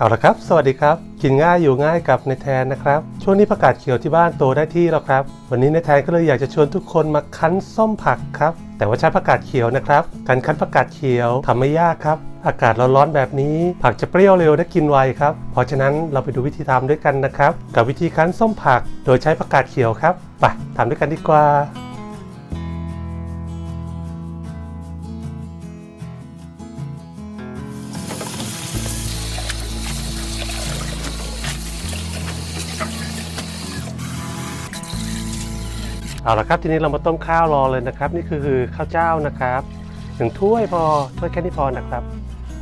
เอาละครับ สวัสดีครับ กินง่ายอยู่ง่ายกับในแทนนะครับ ช่วงนี้ผักกาดเขียวที่บ้านโตได้ที่แล้วครับ วันนี้ในแทนก็เลยอยากจะชวนทุกคนมาคั้นส้มผักครับ แต่ว่าใช้ผักกาดเขียวนะครับ การคั้นผักกาดเขียวทำไม่ยากครับ อากาศร้อนๆแบบนี้ ผักจะเปรี้ยวเร็วและกินไวครับ เพราะฉะนั้นเราไปดูวิธีทำด้วยกันนะครับ กับวิธีคั้นส้มผัก โดยใช้ผักกาดเขียวครับ ไปทำด้วยกันดีกว่า เอาละครับทีนี้เรามาต้มข้าวรอเลยนะครับ นี่คือข้าวเจ้านะครับหนึ่งถ้วยพอถ้วยแค่นี้พอนะครับ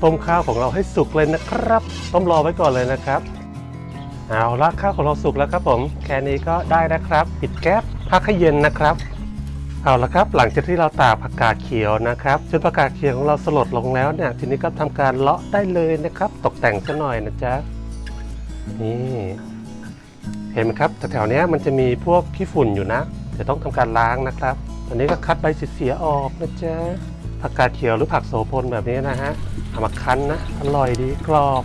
ต้มข้าวของเราให้สุกเลยนะครับ ต้มรอไว้ก่อนเลยนะครับเอาละข้าวของเราสุกแล้วครับผมแค่นี้ก็ได้นะครับ ปิดแก๊สพักให้เย็นนะครับ เอาละครับหลังจากที่เราตากผักกาดเขียวนะครับจนผักกาดเขียวของเราสลดลงแล้วเนี่ยทีนี้ก็ทำการเลาะได้เลยนะครับ ตกแต่งซะหน่อยนะจ๊ะนี่เห็นไหมครับแถวๆนี้มันจะมีพวกขี้ฝุ่นอยู่นะ จะต้องทำการล้างนะครับ อันนี้ก็คัดใบเสียๆออกนะจ๊ะผักกาดเขียวหรือผักโสพลแบบนี้นะฮะเอามาคั้นนะอร่อยดีกรอบ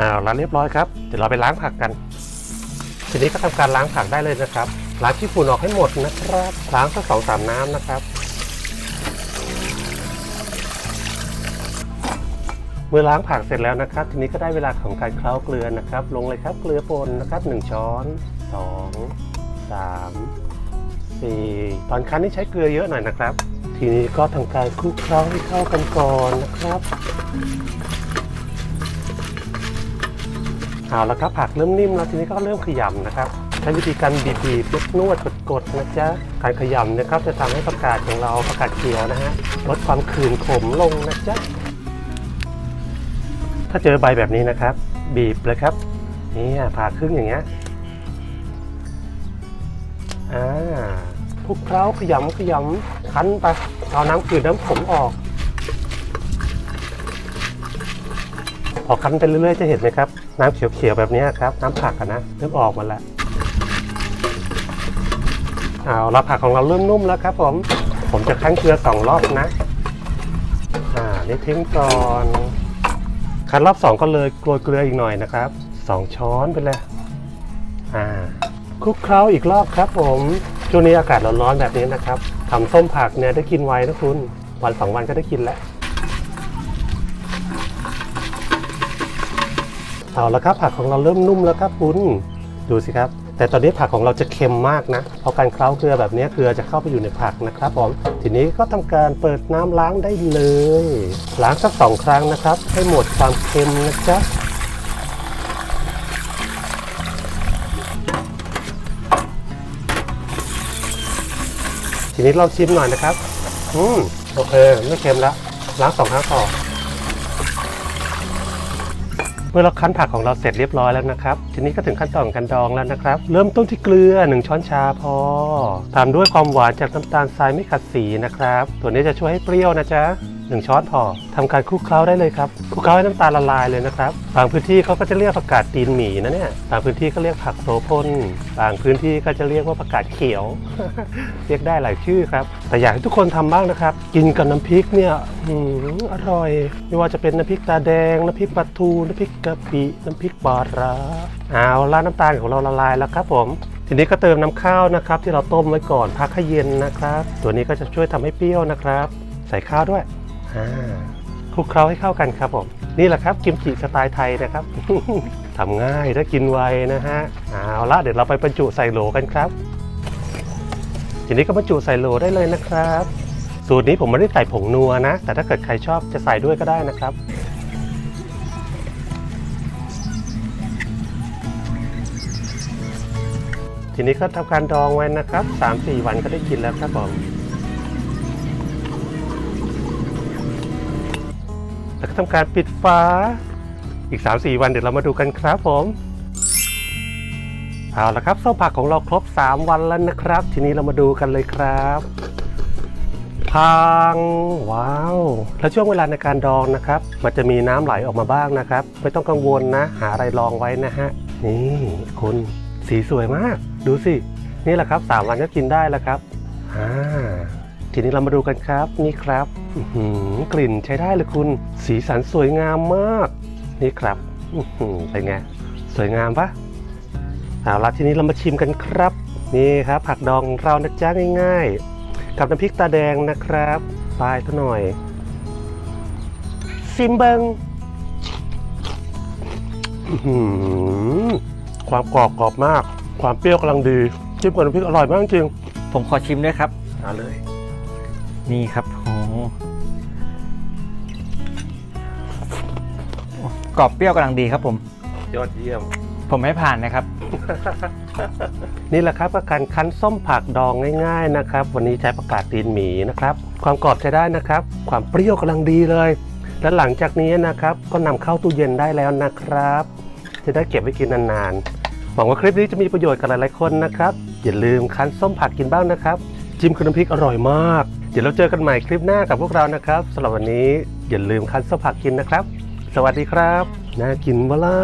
อ้าวล้างเรียบร้อยครับเดี๋ยวเราไปล้างผักกัน ทีนี้ก็ทำการล้างผักได้เลยนะครับล้างขี้ฝุ่นออกให้หมดนะครับล้างสักสองสามน้ำนะครับ เมื่อล้างผักเสร็จแล้วนะครับ ทีนี้ก็ได้เวลาของการเคล้าเกลือนะครับ ลงเลยครับเกลือป่นนะครับ 1 ช้อน 2 3 4 ตอนคั้นนี่ใช้เกลือเยอะหน่อยนะครับ ทีนี้ก็ทำการคลุกเคล้าให้เข้ากันก่อนนะครับเอาละครับผักเริ่มนิ่มแล้วทีนี้ก็เริ่มขยำนะครับใช้วิธีการบีบๆนวดกดๆนะจ๊ะการขยำนะครับจะทำให้ผักกาดของเราผักกาดเขียวนะฮะลดความขื่นขมลงนะจ๊ะาเจอใบแบบนี้นะครับ บีบเลยครับนี่ผ่าครึ่งอย่างเงี้ยอ่าคลุกเคล้าขยำขยำคั้นไปเอาน้ำกืนน้ำขมออกพอคั้นไปเรื่อยๆจะเห็นไหมครับ น้ำเขียวๆแบบนี้ครับ น้ำผักนะเริ่มออกมาแล้วเอาละผักของเราเริ่มนุ่มแล้วครับผม ผมจะคั้นเกลือสองรอบนะ อ่านี่ทิ้งก่อน คั้นรอบสองก็เลยกรวยเกลืออีกหน่อยนะครับสองช้อนไปเลยอ่าคลุกเคล้าอีกรอบครับผมช่วงนี้อากาศร้อนๆแบบนี้นะครับทำส้มผักเนี่ยได้กินไวนะคุณวันสองวันก็ได้กินแล้วเอาละครับผักของเราเริ่มนุ่มแล้วครับคุณดูสิครับ แต่ตอนนี้ผักของเราจะเค็มมากนะเพราการเคล้าเกลือแบบนี้เกลือจะเข้าไปอยู่ในผักนะครับผมทีนี้ก็ทำการเปิดน้ำล้างได้เลยล้างสักสองครั้งนะครับ ให้หมดความเค็มนะจ๊ะทีนี้ลองชิมหน่อยนะครับ อืม โอเค ไม่เค็มแล้ว ล้างสองครั้งต่อ มื่อเราคั้นผักของเราเสร็จเรียบร้อยแล้วนะครับ ทีนี้ก็ถึงขั้นตอนการดองแล้วนะครับ เริ่มต้นที่เกลือ 1 ช้อนชาพอ ตามด้วยความหวานจากน้ำตาลทรายไม่ขัดสีนะครับ ตัวนี้จะช่วยให้เปรี้ยวนะจ๊ะ หนึ่งช้อนพอทำการคลุกเคล้าได้เลยครับคลุกเคล้าให้น้ำตาลละลายเลยนะครับบางพื้นที่เขาก็จะเรียกผักกาดตีนหมีนะเนี่ยบางพื้นที่ก็เรียกผักโสพลบางพื้นที่ก็จะเรียกว่าผักกาดเขียว เรียกได้หลายชื่อครับ แต่อยากให้ทุกคนทำบ้างนะครับ กินกับน้ำพริกเนี่ยอร่อย ไม่ว่าจะเป็นน้ำพริกตาแดงน้ำพริกปลาทูน้ำพริกกะปิน้ำพริกปลาร้าเอาละน้ำตาลของเราละลายแล้วครับผมทีนี้ก็เติมน้ำข้าวนะครับ ที่เราต้มไว้ก่อนพักให้เย็นนะครับ ตัวนี้ก็จะช่วยทำให้เปรี้ยวนะครับ ใส่ข้าวด้วย คลุกเคล้าให้เข้ากันครับผม นี่แหละครับกิมจิสไตล์ไทยนะครับ ทำง่ายและกินไวนะฮะเอาละเดี๋ยวเราไปบรรจุใส่โหลกันครับทีนี้ก็บรรจุใส่โหลได้เลยนะครับ สูตรนี้ผมไม่ได้ใส่ผงนัวนะ แต่ถ้าเกิดใครชอบจะใส่ด้วยก็ได้นะครับทีนี้ก็ทำการดองไว้นะครับ 3-4 วันก็ได้กินแล้วครับผม แล้วก็ทำการปิดฝาอีก 3-4 วันเดี๋ยวเรามาดูกันครับผมเอาละครับส้มผักของเราครบ 3 วันแล้วนะครับ ทีนี้เรามาดูกันเลยครับพังว้าว แล้วช่วงเวลาในการดองนะครับ มันจะมีน้ำไหลออกมาบ้างนะครับ ไม่ต้องกังวลนะ หาอะไรรองไว้นะฮะ นี่คุณสีสวยมาก ดูสิ นี่แหละครับ 3 วันก็กินได้แล้วครับอ่า ทีนี้เรามาดูกันครับนี่ครับอื้อหือกลิ่นใช้ได้เลยคุณ สีสันสวยงามมาก นี่ครับอื้อหือเป็นไงสวยงามปะเอาละทีนี้เรามาชิมกันครับ นี่ครับ ผักดองของเรานะจ๊ะง่าย ๆ กับน้ำพริกตาแดงนะครับปลายซะหน่อย ซิมเบิงอื้อหือความกรอบกรอบมาก ความเปรี้ยวกำลังดีจิ้มกับน้ำพริกอร่อยมากจริง ผมขอชิมด้วยครับ เอาเลย นี่ครับโอ้กรอบเปรี้ยวกำลังดีครับผม ยอดเยี่ยม ผมไม่ผ่านนะครับ นี่แหละครับก็การคั้นส้มผักดองง่ายๆนะครับ วันนี้ใช้ประกาศตีนหมีนะครับ ความกรอบใช้ได้นะครับ ความเปรี้ยวกำลังดีเลย และหลังจากนี้นะครับ ก็นำเข้าตู้เย็นได้แล้วนะครับ จะได้เก็บไว้กินนานๆหวังว่าคลิปนี้จะมีประโยชน์กับหลายๆคนนะครับอย่าลืมคั้นส้มผักกินบ้างนะครับ จิ้มกับน้ำพริกอร่อยมากเดี๋ยวเราเจอกันใหม่คลิปหน้ากับพวกเรานะครับสำหรับวันนี้อย่าลืมคันส้มผักกินนะครับ สวัสดีครับน่ากินเวล่ะ